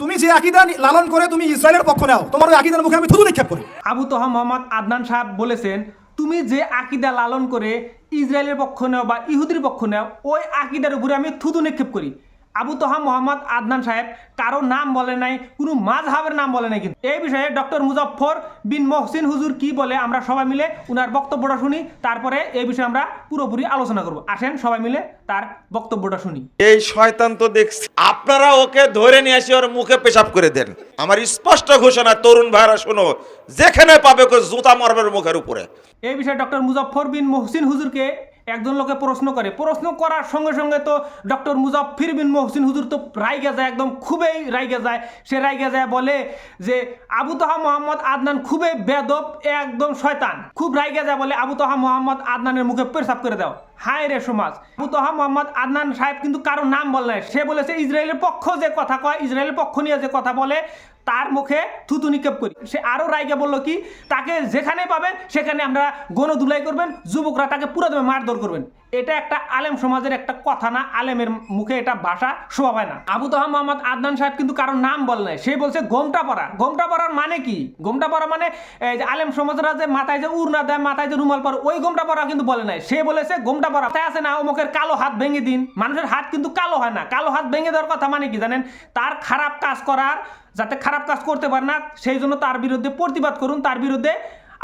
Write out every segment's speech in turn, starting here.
তুমি যে আকিদা লালন করে তুমি ইসরায়েলের পক্ষ নাও, তোমার ওই আকিদার মুখে আমি থুতু নিক্ষেপ করি। আবু তোহা মোহাম্মদ আদনান সাহেব বলেছেন, তুমি যে আকিদা লালন করে ইসরায়েলের পক্ষ নাও বা ইহুদির পক্ষ নাও, ওই আকিদার উপরে আমি থুতু নিক্ষেপ করি। আবু তোহা মোহাম্মদ আদনান সাহেব। কারও নাম বলে নাই কোনো মাঝহাবের নাম বলে নাই কিন্তু। এই বিষয়ে ডক্টর মুজফর বিন মহসিন হুজুর কি বলে আমরা সবাই মিলে উনার বক্তব্যটা শুনি তারপরে এই বিষয়ে আমরা পুরোপুরি আলোচনা করব। আসেন সবাই মিলে তার বক্তব্যটা শুনি। এই শয়তান তো দেখছি আপনারা ওকে ধরে নিয়ে এসে ওর মুখে পেশাব করে দেন। আমার স্পষ্ট ঘোষণা তরুণ ভাইরা শোনো যেখানে পাবে জুতা মারবে ওর মুখের উপরে। এই বিষয়ে ডক্টর মুজফর বিন মহসিন হুজুরকে একজন লোকে প্রশ্ন করে। প্রশ্ন করার সঙ্গে সঙ্গে তো ডক্টর মুজফির বিন মহসিন হুজুর তো রাইগে যায়, একদম খুবই রাইগে যায়। সে রাইগে যায় বলে যে, আবু তোহা মোহাম্মদ আদনান খুবই বেদব, একদম শয়তান। খুব রাইগে যায় বলে, আবু তোহা মোহাম্মদ আদনানের মুখে পেশাব করে দাও। হায় রে সমাজ! আবু তোহা মোহাম্মদ আদনান সাহেব কিন্তু কারও নাম বলে সে বলেছে, ইসরায়েলের পক্ষ যে কথা কয়, ইসরায়েলের পক্ষ নিয়ে যে কথা বলে তার মুখে থুতু নিক্ষেপ করি। সে আরও রায়কে বলল কি, তাকে যেখানে পাবেন, সেখানে আমরা গণধুলাই করবেন, যুবকরা তাকে পুরো মারধর করবেন। এটা একটা আলেম সমাজের একটা কথা না, আলেমের মুখে এটা ভাষা শোভা পায় না। আবু তোহা মোহাম্মদ আদনান সাহেব কিন্তু কারোর নাম বল নাই। সে বলছে, গোমটা পড়া। গোমটা পড়ার মানে কি? গোমটা পড়া মানে আলেম সমাজরা যে মাথায় যে উড়না দেয়, মাথায় যে রুমাল পরে, ওই গোমটা পড়া কিন্তু বলে নাই। সে বলেছে, গোমটা পড়া। তাই আছে না, অমুকের কালো হাত ভেঙে দিন। মানুষের হাত কিন্তু কালো হয় না। কালো হাত ভেঙে দেওয়ার কথা মানে কি জানেন? তার খারাপ কাজ করার, যাতে খারাপ কাজ করতে পারে না, সেই জন্য তার বিরুদ্ধে প্রতিবাদ করুন। তার বিরুদ্ধে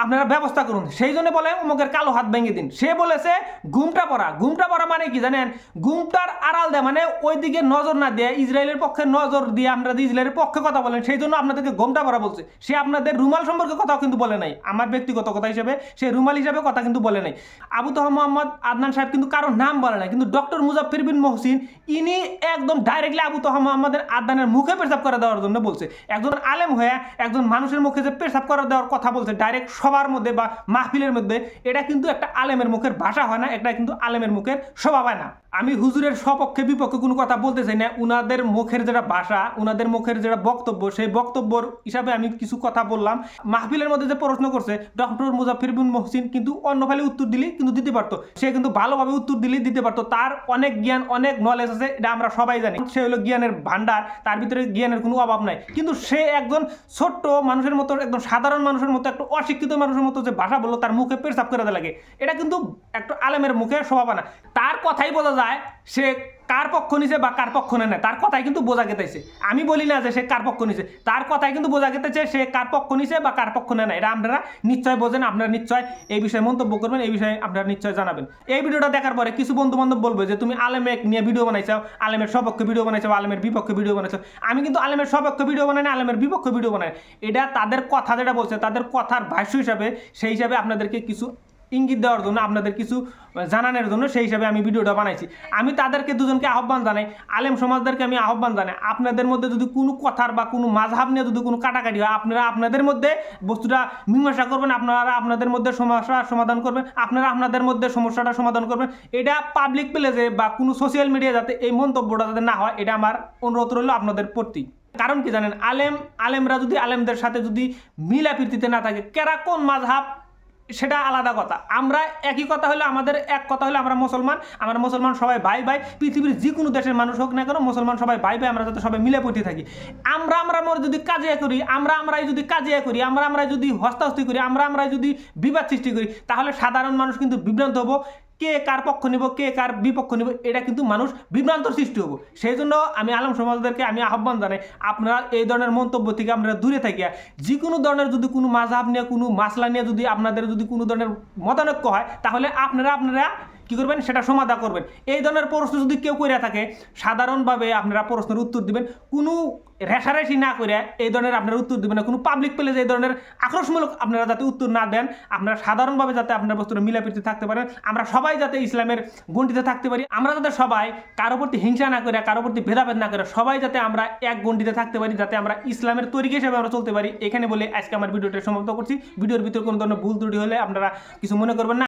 আপনারা ব্যবস্থা করুন। সেই জন্য বলে অমুকের কালো হাত ভেঙে দিন। সে বলেছে, ঘুমটা পড়া ঘুমটা পড়া মানে কি জানেন? ঘুমটার আড়াল দেয় মানে ওই দিকে নজর না দেয়, ইসরায়েলের পক্ষে নজর দিয়ে যে ইসরায়েলের পক্ষে কথা বলেন, সেই জন্য আপনাদেরকে ঘুমটা পড়া বলছে। সে আপনাদের রুমাল সম্পর্কে কথাও কিন্তু বলে নাই। আমার ব্যক্তিগত কথা হিসেবে সে রুমাল হিসাবে কথা কিন্তু বলে নাই। আবু তোহা মোহাম্মদ আদনান সাহেব কিন্তু কারোর নাম বলে নাই, কিন্তু ডক্টর মুজাফির বিন মহসিন, ইনি একদম ডাইরেক্টলি আবু তোহা মোহাম্মদের আদনানের মুখে পেশাব করে দেওয়ার জন্য বলছে। একজন আলেম হয়ে একজন মানুষের মুখে যে পেশাব করে দেওয়ার কথা বলছে ডাইরেক্ট সবার মধ্যে বা মাহফিলের মধ্যে, এটা কিন্তু একটা আলেমের মুখের ভাষা হয় না, এটা কিন্তু আলেমের মুখের স্বভাব হয় না। আমি হুজুরের সপক্ষে বিপক্ষে কোনো কথা বলতে চাই না, উনাদের মুখের যেটা ভাষা, উনাদের মুখের যেটা বক্তব্য, সেই বক্তব্যর হিসাবে আমি কিছু কথা বললাম। মাহফিলের মধ্যে যে প্রশ্ন করছে, ডক্টর মুজাফির বিন মহসিন কিন্তু অন্য ফালে উত্তর দিলে কিন্তু দিতে পারতো। সে কিন্তু ভালোভাবে উত্তর দিলে দিতে পারতো। তার অনেক জ্ঞান, অনেক নলেজ আছে, এটা আমরা সবাই জানি। সে হলো জ্ঞানের ভান্ডার তার ভিতরে জ্ঞানের কোনো অভাব নাই। কিন্তু সে একজন ছোট্ট মানুষের মতো একদম সাধারণ মানুষের মতো, একটা অশিক্ষিত মানুষের মতো যে ভাষা বলল, তার মুখে পেরসাপ করে লাগে। এটা কিন্তু একটা আলেমের মুখে শোভা না তার কথাই বোঝা যায়, সে কার পক্ষ নিছে বা কার পক্ষ নেয় তার কথাই কিন্তু বোঝা গেতেছে আমি বলি না যে সে কার পক্ষ নিছে, তার কথাই কিন্তু বোঝা গেতেছে সে কার পক্ষ নিছে বা কার পক্ষ নেয় না। এটা আপনারা নিশ্চয় বোঝেন, আপনারা নিশ্চয় এই বিষয়ে মন্তব্য করবেন, এই বিষয়ে আপনারা নিশ্চয় জানাবেন। এই ভিডিওটা দেখার পরে কিছু বন্ধু বান্ধব বলবে যে, তুমি আলেমে নিয়ে ভিডিও বানাইছো আলেমের সপক্ষে ভিডিও বানাইছো আলেমের বিপক্ষে ভিডিও বানাইছো আমি কিন্তু আলেমের সপক্ষে ভিডিও বানাই না, আলেমের বিপক্ষে ভিডিও বানাই। এটা তাদের কথা যেটা বলছে, তাদের কথার ভাষ্য হিসাবে, সেই হিসাবে আপনাদেরকে কিছু ইঙ্গিত দেওয়ার জন্য, আপনাদের কিছু জানানোর জন্য সেই হিসাবে আমি ভিডিওটা বানাইছি। আমি তাদেরকে দুজনকে আহ্বান জানাই, আলেম সমাজদেরকে আমি আহ্বান জানাই, আপনাদের মধ্যে যদি কোনো কথার বা কোনো মাঝহাব নিয়ে যদি কোনো কাটাকাটি হয়, আপনারা আপনাদের মধ্যে বস্তুটা মীমাংসা করবেন, আপনারা আপনাদের মধ্যে সমস্যা সমাধান করবেন, আপনারা আপনাদের মধ্যে সমস্যাটা সমাধান করবেন। এটা পাবলিক প্লেসে বা কোনো সোশ্যাল মিডিয়া যাতে এই মন্তব্যটা যাতে না হয়, এটা আমার অনুরোধ রইল আপনাদের প্রতি। কারণ কি জানেন, আলেম, আলেমরা যদি আলেমদের সাথে যদি মিলাপ্রীতিতে না থাকে, কেরা কোন মাঝহাব সেটা আলাদা কথা। আমরা একই কথা হলে আমাদের এক কথা হলে আমরা মুসলমান আমরা মুসলমান সবাই ভাই ভাই পৃথিবীর যে কোনো দেশের মানুষ হোক না কেন মুসলমান সবাই ভাই ভাই আমরা যাতে সবাই মিলে পড়তে থাকি। আমরা আমরা মরে যদি কাজে করি, আমরা আমরাই যদি কাজে করি, আমরা আমরাই যদি হস্তাহস্তি করি, আমরা আমরাই যদি বিবাদ সৃষ্টি করি, তাহলে সাধারণ মানুষ কিন্তু বিভ্রান্ত হব। কে কার পক্ষ নিব, কে কার বিপক্ষ নিব, এটা কিন্তু মানুষ বিভ্রান্ত সৃষ্টি হব। সেই জন্য আমি আলম সমাজদেরকে আমি আহ্বান জানাই, আপনারা এই ধরনের মন্তব্য থেকে আপনারা দূরে থাকি যে কোনো ধরনের যদি কোনো মাঝহাব নিয়ে, কোনো মাসলা নিয়ে যদি আপনাদের যদি কোনো ধরনের মতানৈক্য হয়, তাহলে আপনারা আপনারা কি করবেন? সেটা সমাধা করবেন। এই ধরনের প্রশ্ন যদি কেউ করে থাকে, সাধারণভাবে আপনারা প্রশ্নের উত্তর দিবেন। কোনো রেশারেশি না করে এই ধরনের আপনারা উত্তর দিবেন না। কোনো পাবলিক প্লেসে এই ধরনের আক্রোশমূলক আপনারা যাতে উত্তর না দেন, আপনারা সাধারণভাবে যাতে আপনার বস্তুটা মিলাপ্রীতি থাকতে পারেন। আমরা সবাই যাতে ইসলামের গণ্ডিতে থাকতে পারি। আমরা যাতে সবাই কারও প্রতি হিংসা না করে কারও প্রতি ভেদাভেদ না করে সবাই যাতে আমরা এক গণ্ডিতে থাকতে পারি, যাতে আমরা ইসলামের তরিকা হিসেবে আমরা চলতে পারি। এখানে বলে আজকে আমার ভিডিওটা সমাপ্ত করছি। ভিডিওর ভিতরে কোনো ধরনের ভুল ত্রুটি হলে আপনারা কিছু মনে করবেন না।